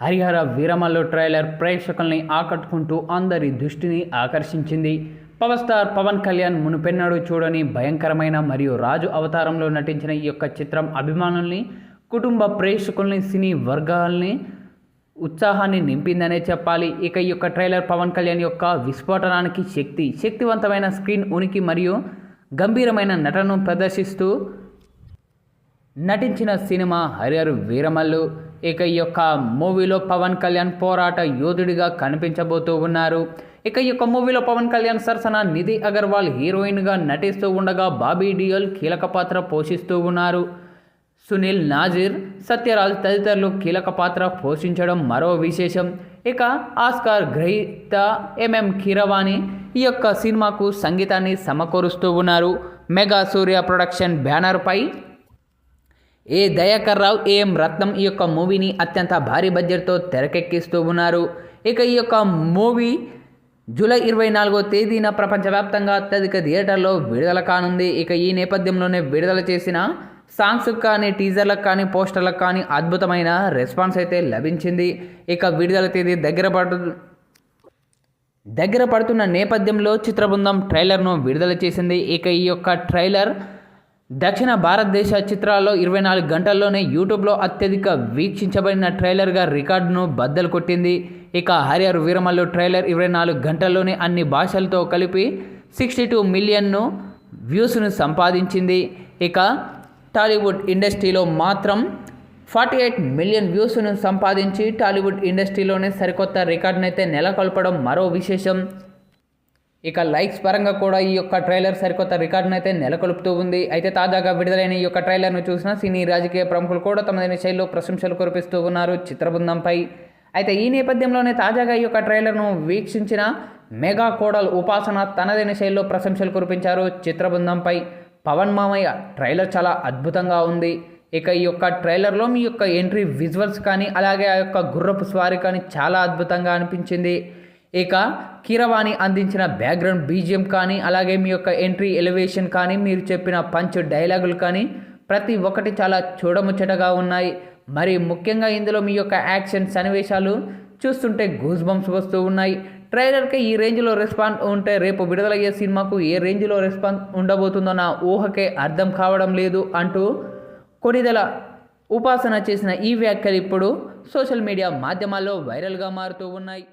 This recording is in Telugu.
హరిహర వీరమల్లు ట్రైలర్ ప్రేక్షకుల్ని ఆకట్టుకుంటూ అందరి దృష్టిని ఆకర్షించింది. పవర్ స్టార్ పవన్ కళ్యాణ్ మునుపెన్నడు చూడని భయంకరమైన మరియు రాజు అవతారంలో నటించిన ఈ యొక్క చిత్రం అభిమానుల్ని కుటుంబ ప్రేక్షకుల్ని సినీ వర్గాల్ని ఉత్సాహాన్ని నింపిందనే చెప్పాలి. ఇక ఈ యొక్క ట్రైలర్ పవన్ కళ్యాణ్ యొక్క విస్ఫోటనానికి శక్తి శక్తివంతమైన స్క్రీన్ ఉనికి మరియు గంభీరమైన నటనను ప్రదర్శిస్తూ నటించిన సినిమా హరిహర్ వీరమల్లు. ఇక ఈ యొక్క మూవీలో పవన్ కళ్యాణ్ పోరాట యోధుడిగా కనిపించబోతూ ఉన్నారు. ఇక ఈ యొక్క మూవీలో పవన్ కళ్యాణ్ సరసన నిధి అగర్వాల్ హీరోయిన్గా నటిస్తూ ఉండగా బాబీ డియోల్ కీలక పాత్ర పోషిస్తూ ఉన్నారు. సునీల్ నాజీర్ సత్యరాజ్ తదితరులు కీలక పాత్ర పోషించడం మరో విశేషం. ఇక ఆస్కార్ గ్రహీత ఎంఎం కీరవాణి ఈ యొక్క సినిమాకు సంగీతాన్ని సమకూరుస్తూ ఉన్నారు. మెగా సూర్య ప్రొడక్షన్ బ్యానర్పై ఏ దయాకర్ రావు ఏఎం రత్నం ఈ యొక్క మూవీని అత్యంత భారీ బడ్జెట్తో తెరకెక్కిస్తూ ఉన్నారు. ఇక ఈ యొక్క మూవీ జూలై ఇరవై నాలుగో తేదీన ప్రపంచవ్యాప్తంగా అత్యధిక థియేటర్లో విడుదల కానుంది. ఇక ఈ నేపథ్యంలోనే విడుదల చేసిన సాంగ్స్కి కానీ టీజర్లకు కానీ పోస్టర్లకు కానీ అద్భుతమైన రెస్పాన్స్ అయితే లభించింది. ఇక విడుదల తేదీ దగ్గర పడు దగ్గర పడుతున్న నేపథ్యంలో చిత్రబృందం ట్రైలర్ను విడుదల చేసింది. ఇక ఈ యొక్క ట్రైలర్ దక్షిణ భారతదేశ చిత్రాల్లో ఇరవై నాలుగు గంటల్లోనే యూట్యూబ్లో అత్యధిక వీక్షించబడిన ట్రైలర్గా రికార్డును బద్దలు కొట్టింది. ఇక హరియర్ వీరమల్లు ట్రైలర్ ఇరవై నాలుగు గంటల్లోనే అన్ని భాషలతో కలిపి సిక్స్టీ టూ మిలియన్ను వ్యూస్ను సంపాదించింది. ఇక టాలీవుడ్ ఇండస్ట్రీలో మాత్రం ఫార్టీ ఎయిట్ మిలియన్ వ్యూస్ను సంపాదించి టాలీవుడ్ ఇండస్ట్రీలోనే సరికొత్త రికార్డునైతే అయితే నెలకొల్పడం మరో విశేషం. ఇక లైక్స్ పరంగా కూడా ఈ యొక్క ట్రైలర్ సరికొత్త రికార్డును అయితే నెలకొల్పుతూ ఉంది. అయితే తాజాగా విడుదలైన ఈ యొక్క ట్రైలర్ను చూసిన సినీ రాజకీయ ప్రముఖులు కూడా తమదైన శైలిలో ప్రశంసలు కురిపిస్తూ ఉన్నారు చిత్రబృందంపై. అయితే ఈ నేపథ్యంలోనే తాజాగా ఈ యొక్క ట్రైలర్ను వీక్షించిన మెగా కోడల్ ఉపాసన తనదైన శైలిలో ప్రశంసలు కురిపించారు చిత్రబృందంపై. పవన్ మామయ్య ట్రైలర్ చాలా అద్భుతంగా ఉంది. ఇక ఈ యొక్క ట్రైలర్లో మీ యొక్క ఎంట్రీ విజువల్స్ కానీ అలాగే ఆ యొక్క గుర్రపు స్వారీ కానీ చాలా అద్భుతంగా అనిపించింది. ఇక కీరవాణి అందించిన బ్యాక్గ్రౌండ్ బీజిఎం కానీ అలాగే మీ యొక్క ఎంట్రీ ఎలివేషన్ కానీ మీరు చెప్పిన పంచ్ డైలాగులు కానీ ప్రతి ఒక్కటి చాలా చూడముచ్చటగా ఉన్నాయి. మరి ముఖ్యంగా ఇందులో మీ యొక్క యాక్షన్ సన్నివేశాలు చూస్తుంటే గూస్ బంప్స్ వస్తూ ఉన్నాయి. ట్రైలర్కి ఈ రేంజ్లో రెస్పాన్స్ ఉంటే రేపు విడుదలయ్యే సినిమాకు ఏ రేంజ్లో రెస్పాన్స్ ఉండబోతుందో నా ఊహకే అర్థం కావడం లేదు అంటూ కొనిదల ఉపాసన చేసిన ఈ వ్యాఖ్యలు ఇప్పుడు సోషల్ మీడియా మాధ్యమాల్లో వైరల్గా మారుతూ ఉన్నాయి.